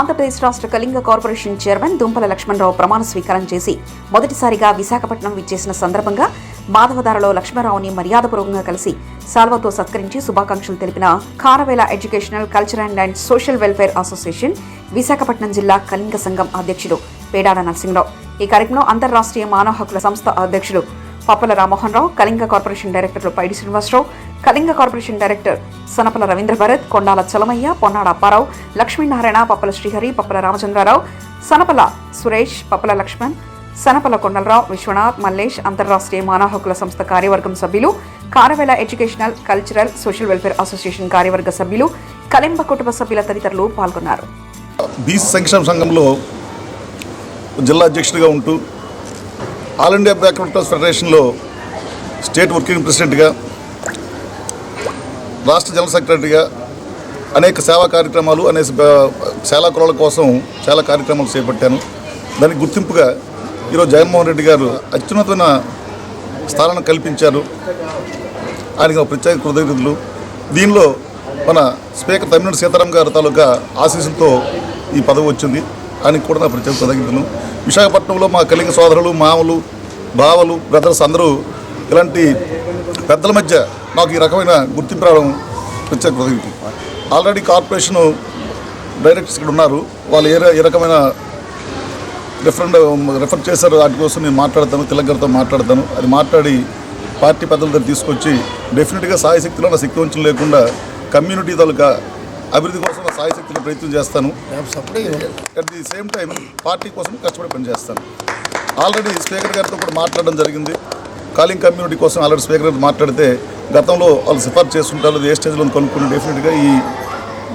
ఆంధ్రప్రదేశ్ రాష్ట్ర Kalinga corporation chairman దుంపల లక్ష్మణరావు ప్రమాణ స్వీకారం చేసి మొదటిసారిగా విశాఖపట్నం విచ్చేసిన సందర్భంగా మాధవధారలో లక్ష్మణరావుని మర్యాదపూర్వకంగా కలిసి సాల్వతో సత్కరించి శుభాకాంక్షలు తెలిపిన Karavela educational culture and and social welfare association Visakhapatnam జిల్లా కళింగ సంఘం అధ్యక్షుడు పేడాడ నరసింహరావు. ఈ కార్యక్రమంలో అంతర్రాష్ట్రీయ మానవ హక్కుల సంస్థ అధ్యక్షుడు Pappala Rammohan Rao Kalinga corporation directors Paidi Srinivasarao Kalinga corporation director Sanapala Ravindra Bharat Kondala Chalamaiah Ponnada Apparao Lakshminarayana Pappala Srihari Pappala Ramachandrarao Sanapala Suresh Pappala Lakshman Sanapala Kondalarao Vishwanath Mallesh అంతర్రాష్ట్రీయ మానవ హక్కుల సంస్థ కార్యవర్గం సభ్యులు Karavela educational cultural social welfare association కార్యవర్గ సభ్యులు కలింబ కుటుంబ సభ్యుల తదితరులు పాల్గొన్నారు. బీసీ సంక్షేమ సంఘంలో జిల్లా అధ్యక్షుడిగా ఉంటూ ఆల్ ఇండియా బ్యాక్వర్డ్ ఫెడరేషన్లో స్టేట్ వర్కింగ్ ప్రెసిడెంట్గా రాష్ట్ర జనరల్ సెక్రటరీగా అనేక సేవా కార్యక్రమాలు అనే బ- చాలా కులాల కోసం చాలా కార్యక్రమాలు చేపట్టాను. దానికి గుర్తింపుగా ఈరోజు జగన్మోహన్ రెడ్డి గారు అత్యున్నతమైన స్థానాన్ని కల్పించారు. ఆయనకి ఒక ప్రత్యేక కృతజ్ఞతలు దీనిలో మన స్పీకర్ తమ్మినేని సీతారాం గారి తాలూకా ఆశీస్సులతో ఈ పదవి వచ్చింది. అని కూడా నా ప్రత్యేక కృతజ్ఞతలు. విశాఖపట్నంలో మా కలింగ సోదరులు మామలు బావలు బ్రదర్స్ అందరూ ఇలాంటి పెద్దల మధ్య నాకు ఈ రకమైన గుర్తింపు రావడం ప్రత్యేక కృతజ్ఞతలు. ఆల్రెడీ కార్పొరేషన్ డైరెక్టర్స్ ఇక్కడ ఉన్నారు. వాళ్ళు ఏ ఏ రకమైన రిఫరెండ్ రిఫర్ చేశారు వాటి కోసం నేను మాట్లాడతాను తెలంగాణతో మాట్లాడతాను. అది మాట్లాడి పార్టీ పెద్దల దగ్గర తీసుకొచ్చి డెఫినెట్గా సాయశక్తిలో నా శక్తి వంచం లేకుండా కమ్యూనిటీ తాలూకా అభివృద్ధి కోసం నా సాయశక్తిలో ప్రయత్నం చేస్తాను. At the same time party కోసం కష్టపడి పనిచేస్తాను ఆల్రెడీ స్పీకర్ గారితో కూడా మాట్లాడడం జరిగింది. కాలింగ్ కమ్యూనిటీ కోసం ఆల్రెడీ స్పీకర్ గారితో మాట్లాడితే గతంలో వాళ్ళు సిఫార్సు చేసుకుంటారు ఏ స్టేజ్లో కనుక్కుని డెఫినెట్గా ఈ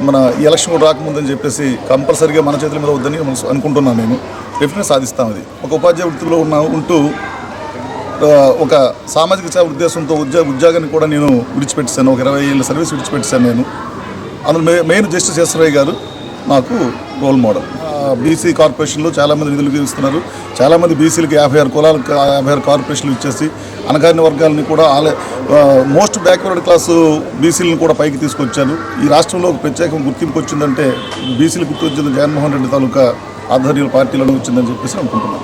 మన ఈ ఎలక్షన్ కూడా రాకముందని చెప్పేసి కంపల్సరీగా మన చేతుల మీద వద్దని అనుకుంటున్నాను నేను. డెఫినెట్ సాధిస్తాం అది. ఒక ఉపాధ్యాయ వృత్తిలో ఉన్న ఉంటూ ఒక సామాజిక సేవ ఉద్దేశంతో ఉద్యోగ ఉద్యోగాన్ని కూడా నేను విడిచిపెట్టాను ఒక ఇరవై ఏళ్ళ సర్వీస్ విడిచిపెట్టాను నేను. అందులో మే మెయిన్ జస్టిస్ ఎస్రయ్య గారు నాకు రోల్ మోడల్. బీసీ కార్పొరేషన్లో చాలామంది నిధులు ఇస్తున్నారు చాలామంది బీసీలకు యాభై ఆరు కులాలకు యాభై ఆరు కార్పొరేషన్లు ఇచ్చేసి అనగారిన వర్గాలని కూడా ఆలే మోస్ట్ బ్యాక్వర్డ్ క్లాసు బీసీలను కూడా పైకి తీసుకొచ్చారు. ఈ రాష్ట్రంలో ఒక ప్రత్యేక గుర్తింపు వచ్చిందంటే బీసీలు గుర్తు వచ్చింది జగన్మోహన్ రెడ్డి తాలూకా ఆధ్వర్యంలో పార్టీలను వచ్చిందని చెప్పేసి అనుకుంటున్నాను.